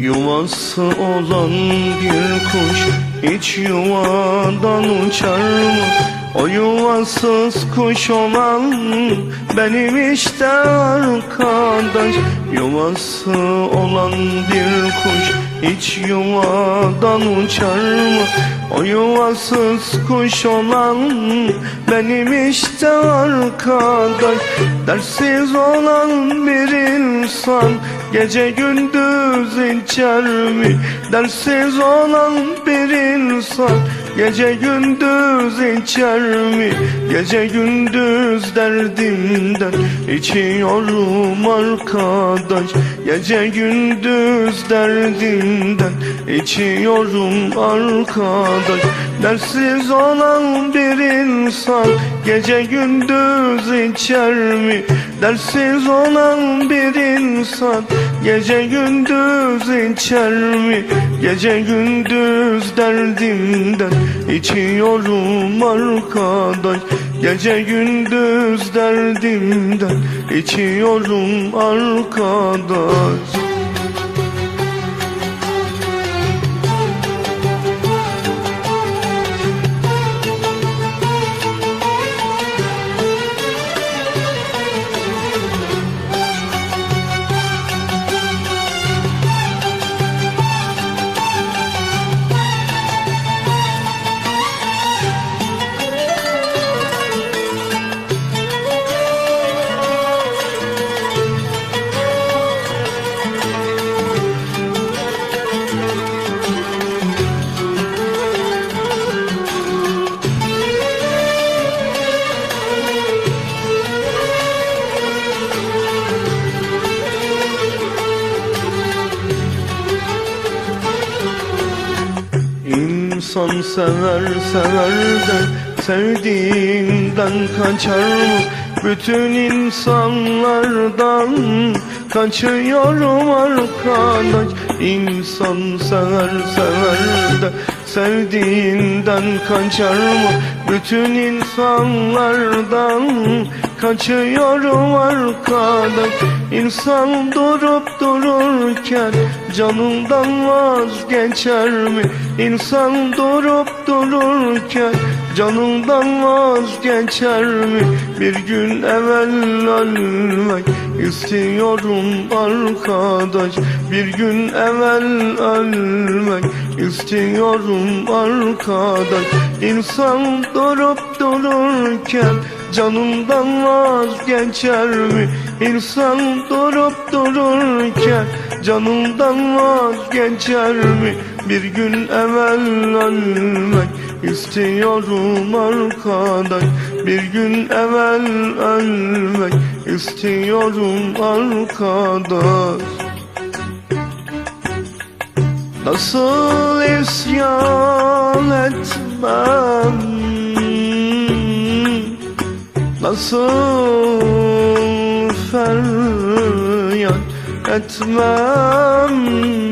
Yuvası olan bir kuş hiç yuvadan uçar mı? O yuvasız kuş olan benim işte arkadaş Yuvası olan bir kuş hiç yuvadan uçar mı? O yuvasız kuş olan benim işte arkadaş Dersiz olan bir insan gece gündüz içer mi? Dersiz olan bir insan Gece gündüz içer mi? Gece gündüz derdimden içiyorum arkadaş Gece gündüz derdimden içiyorum arkadaş Dersiz olan bir insan gece gündüz içer mi? Dersiz olan bir insan gece gündüz içer mi? Gece gündüz derdimden içiyorum arkadaş Gece gündüz derdimden içiyorum arkadaş İnsan sever sever de sevdiğinden kaçar mı? Bütün insanlardan kaçıyorum arkadaş İnsan sever sever de sevdiğinden kaçar mı? Bütün insanlardan kaçıyorum arkadaş İnsan durup dururken canından vazgeçer mi? İnsan durup dururken canından vazgeçer mi? Bir gün evvel ölmek istiyorum arkadaş Bir gün evvel ölmek istiyorum arkadaş İnsan durup dururken canından vazgeçer mi? İnsan durup dururken canından vazgeçer mi? Bir gün evvel ölmek istiyorum arkadaş Bir gün evvel ölmek. İstiyorum arkadaş. Nasıl isyan etmem? Nasıl feryat etmem